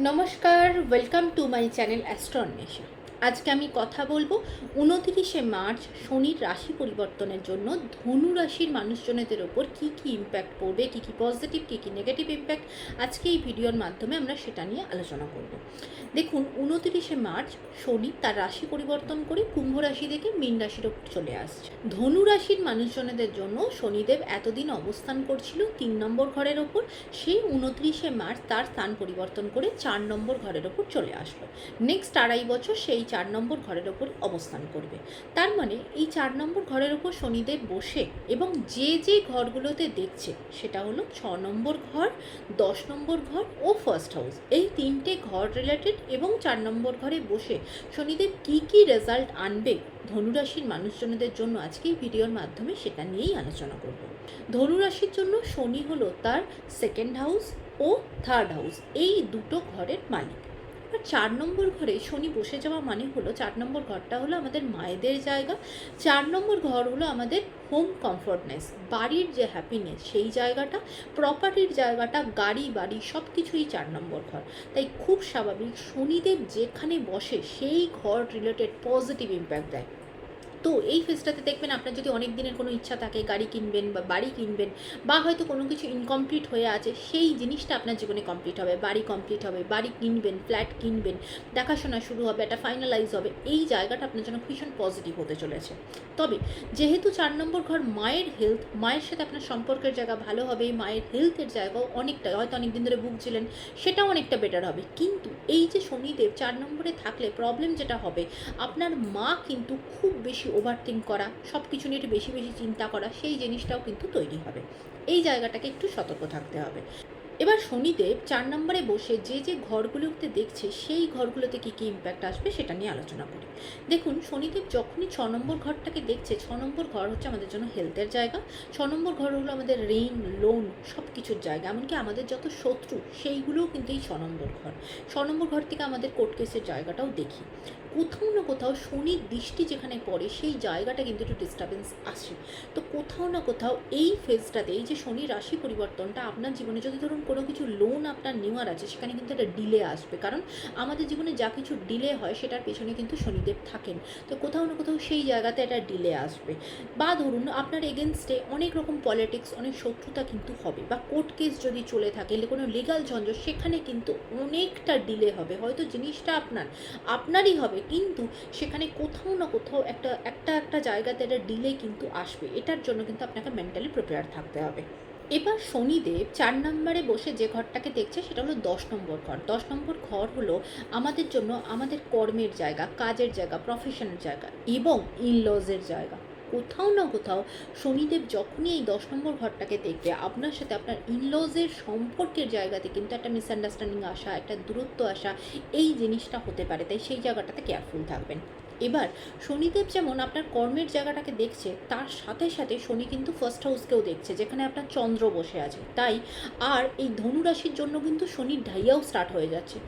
নমস্কার welcome to my channel Astronesha আজকে আমি কথা বলব উনতিরিশে মার্চ শনির রাশি পরিবর্তনের জন্য ধনু রাশির মানুষজনেদের ওপর কী কী ইম্প্যাক্ট পড়বে, কী কী পজিটিভ কী কী নেগেটিভ ইম্প্যাক্ট আজকে এই ভিডিওর মাধ্যমে আমরা সেটা নিয়ে আলোচনা করব। দেখুন উনতিরিশে মার্চ শনি তার রাশি পরিবর্তন করে কুম্ভ রাশি থেকে মীন রাশির ওপর চলে আসছে। ধনু রাশির মানুষজনেদের জন্য শনিদেব এতদিন অবস্থান করছিল তিন নম্বর ঘরের ওপর। সেই উনত্রিশে মার্চ তার স্থান পরিবর্তন করে চার নম্বর ঘরের ওপর চলে আসলো। নেক্সট আড়াই বছর সেই চার নম্বর ঘরের ওপর অবস্থান করবে। তার মানে এই চার নম্বর ঘরের ওপর শনিদেব বসে এবং যে যে ঘরগুলোতে দেখছে সেটা হলো ছ নম্বর ঘর, দশ নম্বর ঘর ও ফার্স্ট হাউস এই তিনটে ঘর রিলেটেড এবং চার নম্বর ঘরে বসে শনিদেব কি কি রেজাল্ট আনবে ধনুরাশির মানুষজনদের জন্য আজকে এই ভিডিওর মাধ্যমে সেটা নিয়েই আলোচনা করব। ধনুরাশির জন্য শনি হলো তার সেকেন্ড হাউস ও থার্ড হাউস এই দুটো ঘরের মালিক। আর চার নম্বর ঘরে শনি বসে যাওয়া মানে হলো, চার নম্বর ঘরটা হলো আমাদের মায়েদের জায়গা, চার নম্বর ঘর হলো আমাদের হোম কমফর্টনেস বাড়ির যে হ্যাপিনেস সেই জায়গাটা প্রপার্টির জায়গাটা, গাড়ি, বাড়ি সব কিছুই চার নম্বর ঘর। তাই খুব স্বাভাবিক শনিদেব যেখানে বসে সেই ঘর রিলেটেড পজিটিভ ইম্প্যাক্ট দেয়। তো এই ফেজটাতে দেখবেন আপনার যদি অনেক দিনের কোনো ইচ্ছা থাকে, গাড়ি কিনবেন বা বাড়ি কিনবেন বা হয়তো কোনো কিছু ইনকমপ্লিট হয়ে আছে, সেই জিনিসটা আপনার জীবনে কমপ্লিট হবে। বাড়ি কমপ্লিট হবে, বাড়ি কিনবেন ফ্ল্যাট কিনবেন, দেখাশোনা শুরু হবে, একটা ফাইনালাইজ হবে, এই জায়গাটা আপনার জন্য ভীষণ পজিটিভ হতে চলেছে। তবে যেহেতু চার নম্বর ঘর মায়ের হেলথ মায়ের সাথে আপনার সম্পর্কের জায়গা ভালো হবে, মায়ের হেলথের জায়গাও অনেকটা, হয়তো অনেক দিন ধরে ভুগছিলেন, সেটাও অনেকটা বেটার হবে। কিন্তু এই যে শনিদেব চার নম্বরে থাকলে প্রবলেম যেটা হবে, আপনার মা কিন্তু খুব বেশি ওভার থিঙ্ক করা সব কিছু নিয়ে একটু বেশি বেশি চিন্তা করা, সেই জিনিসটাও কিন্তু তৈরি হবে। এই জায়গাটাকে একটু সতর্ক থাকতে হবে। এবার শনিদেব চার নম্বরে বসে যে যে ঘরগুলোতে দেখছে, সেই ঘরগুলোতে কী কী ইম্প্যাক্ট আসবে সেটা নিয়ে আলোচনা করি। দেখুন, শনিদেব যখনই ছ নম্বর ঘরটাকে দেখছে, ছ নম্বর ঘর হচ্ছে আমাদের জন্য হেলথের জায়গা। ছ নম্বর ঘর হলো আমাদের ঋণ লোন সব কিছুর জায়গা। এমনকি আমাদের যত শত্রু, সেইগুলোও কিন্তু এই ছ নম্বর ঘর। ছ নম্বর ঘর থেকে আমাদের কোর্ট কেসের জায়গাটাও দেখি। কোথাও না কোথাও শনির দৃষ্টি যেখানে পড়ে, সেই জায়গাটা কিন্তু একটু ডিস্টারবেন্স আসে। তো কোথাও না কোথাও এই ফেজটাতে এই যে শনি রাশি পরিবর্তনটা আপনার জীবনে যদি ধরুন কোনো কিছু লোন আপনার নেওয়ার আছে, সেখানে কিন্তু একটা ডিলে আসবে। কারণ আমাদের জীবনে যা কিছু ডিলে হয়, সেটার পেছনে কিন্তু শনিদেব থাকেন। তো কোথাও না কোথাও সেই জায়গাতে একটা ডিলে আসবে। বা ধরুন আপনার এগেনস্টে অনেক রকম পলিটিক্স অনেক শত্রুতা কিন্তু হবে। বা কোর্ট কেস যদি চলে থাকে কোনো লিগাল ঝঞ্ঝট সেখানে কিন্তু অনেকটা ডিলে হবে। হয়তো জিনিসটা আপনার, আপনারই হবে, কিন্তু সেখানে কোথাও না কোথাও একটা একটা একটা জায়গাতে একটা ডিলে কিন্তু আসবে। এটার জন্য কিন্তু আপনাকে মেন্টালি প্রিপেয়ার থাকতে হবে। এবার শনিদেব চার নম্বরে বসে যে ঘরটাকে দেখছে, সেটা হলো দশ নম্বর ঘর। দশ নম্বর ঘর হলো আমাদের জন্য আমাদের কর্মের জায়গা, কাজের জায়গা প্রফেশনের জায়গা এবং ইনলজের জায়গা। কোথাও না কোথাও শনিদেব যখনই এই দশ নম্বর ঘরটাকে দেখবে, আপনার সাথে আপনার ইনলজের সম্পর্কের জায়গাতে কিন্তু একটা মিসআন্ডারস্ট্যান্ডিং আসা, একটা দূরত্ব আসা, এই জিনিসটা হতে পারে। তাই সেই জায়গাটাতে কেয়ারফুল থাকবেন। এবার শনিদেব যেমন আপনার কর্মের জায়গাটাকে দেখছে, তার সাথে সাথে শনি কিন্তু ফার্স্ট হাউসকেও দেখছে, যেখানে আপনার চন্দ্র বসে আছে। তাই আর এই ধনুরাশির জন্য কিন্তু শনির ঢাইয়াও স্টার্ট হয়ে যাচ্ছে।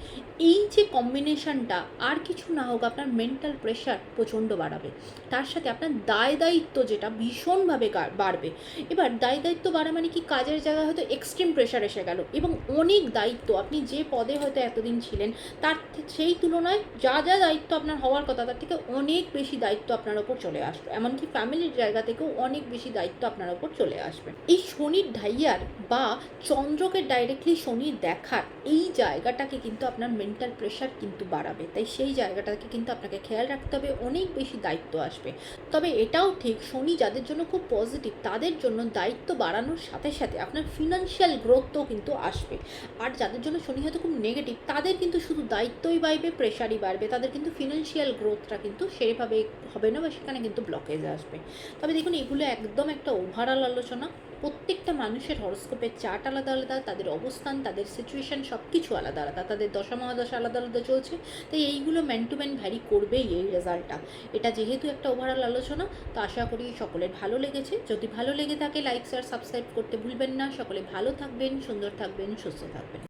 এই যে কম্বিনেশনটা আর কিছু না হোক আপনার মেন্টাল প্রেশার প্রচণ্ড বাড়াবে। তার সাথে আপনার দায় দায়িত্ব যেটা ভীষণভাবে বাড়বে। এবার দায় দায়িত্ব বাড়া মানে কি কাজের জায়গায় হয়তো এক্সট্রিম প্রেশার এসে গেল এবং অনেক দায়িত্ব, আপনি যে পদে হয়তো এতদিন ছিলেন, তার সেই তুলনায় যা যা দায়িত্ব আপনার হওয়ার কথা, তার থেকে অনেক বেশি দায়িত্ব আপনার ওপর চলে আসবে। এমনকি ফ্যামিলির জায়গা থেকেও অনেক বেশি দায়িত্ব আপনার ওপর চলে আসবে। এই শনির ঢাইয়ার বা চন্দ্রকে ডাইরেক্টলি শনি দেখার এই জায়গাটাকে কিন্তু আপনার মেন্টাল প্রেশার কিন্তু বাড়াবে। তাই সেই জায়গাটাকে কিন্তু আপনাকে খেয়াল রাখতে হবে, অনেক বেশি দায়িত্ব আসবে। তবে এটাও ঠিক, শনি যাদের জন্য খুব পজিটিভ তাদের জন্য দায়িত্ব বাড়ানোর সাথে সাথে আপনার ফিনান্সিয়াল গ্রোথও কিন্তু আসবে। আর যাদের জন্য শনি হয়তো খুব নেগেটিভ তাদের কিন্তু শুধু দায়িত্বই বাড়বে প্রেশারই বাড়বে, তাদের কিন্তু ফিনান্সিয়াল গ্রোথটা কিন্তু সেইভাবে হবে না বা সেখানে কিন্তু ব্লকেজ আসবে। তবে দেখুন, এগুলো একদম একটা ওভারঅল আলোচনা। প্রত্যেকটা মানুষের হরস্কোপের চার্ট আলাদা আলাদা, তাদের অবস্থান, তাদের সিচুয়েশান সব কিছু আলাদা আলাদা, তাদের দশা মহাদশা আলাদা আলাদা চলছে। তাই এইগুলো ম্যান টু ম্যান ভ্যারি করবেই এই রেজাল্টটা এটা যেহেতু একটা ওভারঅল আলোচনা, তো আশা করি সকলের ভালো লেগেছে। যদি ভালো লেগে থাকে লাইক শেয়ার সাবস্ক্রাইব করতে ভুলবেন না। সকলে ভালো থাকবেন, সুন্দর থাকবেন, সুস্থ থাকবেন।